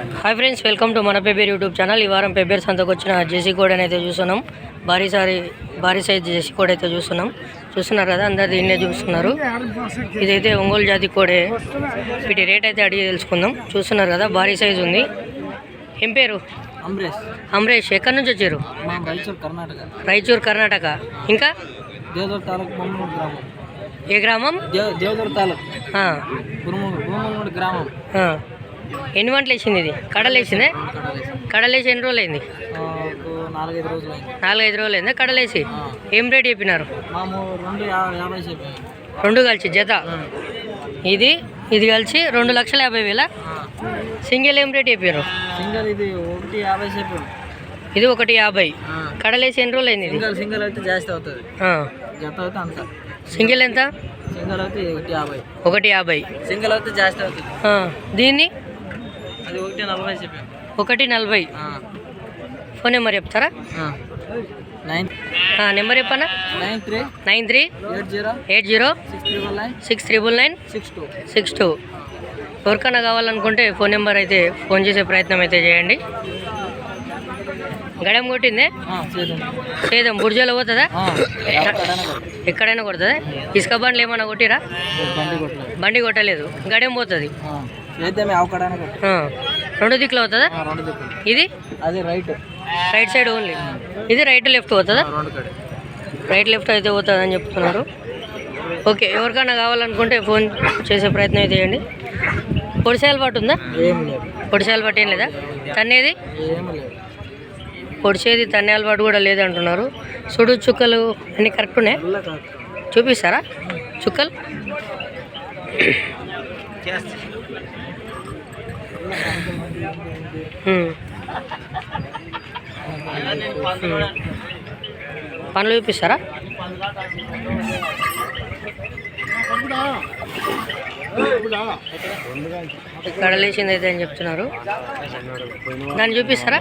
Hi friends welcome to మన Pebbair YouTube channel ఈ వారం పెబ్బేర్ సంతకు వచ్చిన జెర్సీ కోడ్ అయితే చూస్తున్నాం. భారీ సారి భారీ సైజ్ జెర్సీ కోడ్ అయితే చూస్తున్నాం. చూస్తున్నారు కదా అందరు దీన్నే చూస్తున్నారు. ఇదైతే ఒంగోలు జాతి కోడే. వీటి రేట్ అయితే అడిగి తెలుసుకుందాం. చూస్తున్నారు కదా భారీ సైజ్ ఉంది. ఏం పేరు? అమరేష్. అమరేష్ ఎక్కడి నుంచి వచ్చారు? మా రైచూర్ కర్ణాటక. రాయచూర్ కర్ణాటక. ఇంకా? దేవదూర్ తాలూకు బొమ్మనూరు గ్రామం. ఏ గ్రామం? దేవదూర్ తాలూకు. గ్రామం. ఎన్ని వంటలు వేసింది ఇది? కడలేసిందే కడలేసి కడలేసి ఎన్ని రోజులు అయింది నాలుగైదు రోజులు అయింది కడలేసి ఆ, ఏం రేట్ చెప్పినారు? రెండు కలిసి జత. ఇది ఇది కలిసి రెండు లక్షల యాభై వేల? సింగిల్ ఏం రేట్ చెప్పారు సింగల్ ఇది ఒకటి యాభై చెప్పాము ఇది ఒకటి యాభై. కడలేసి ఎన్ని రోజులు అయింది సింగల్ సింగల్ అయితే జాస్తి అవుతుంది. జత అయితే అంత. సింగిల్ ఎంత? సింగల్ అయితే ఒకటి యాభై. ఒకటి యాభై. సింగల్ అయితే జాస్తి అవుతుంది. దీన్ని? ఒకటి నలభై ఫోన్ నెంబర్ చెప్తారా? నెంబర్ చెప్పనా? Nine three nine three eight zero eight zero six triple nine six triple nine six two. Six two. ఎవరికైనా కావాలనుకుంటే ఫోన్ నెంబర్ అయితే ఫోన్ చేసే ప్రయత్నం అయితే చేయండి. గడెం కొట్టిందే? చేద్దాం. సేదం బుర్జలో పోతుందా? ఎక్కడైనా కొడుతుంది? ఇసుక బండ్లు ఏమైనా కొట్టిరా? బండి కొట్టలేదు. బండి కొట్టలేదు. గడెం పోతుంది. రెండు దిక్కులు అవుతుందా? ఆ, రెండు దిక్కులు. ఇది? అది రైట్ రైట్ సైడ్ ఓన్లీ ఇది రైట్ లెఫ్ట్ కడే. రైట్ లెఫ్ట్ అయితే పోతుంది అని చెప్తున్నారు. ఓకే ఎవరికైనా కావాలనుకుంటే ఫోన్ చేసే ప్రయత్నం అయితే చేయండి. పొడిసే అలవాటు ఉందా? ఏం లేదు. పొడిసే అలవాటు ఏం లేదా? తన్నేది? ఏం లేదు. పొడిచేది తన్నే అలవాటు కూడా లేదంటున్నారు సుడు చుక్కలు అన్నీ కరెక్ట్ ఉన్నాయి? చూపిస్తారా? చుక్కలు. పనులు చూపిస్తారా? కడలేసింది అయితే అని చెప్తున్నారు. దాన్ని చూపిస్తారా?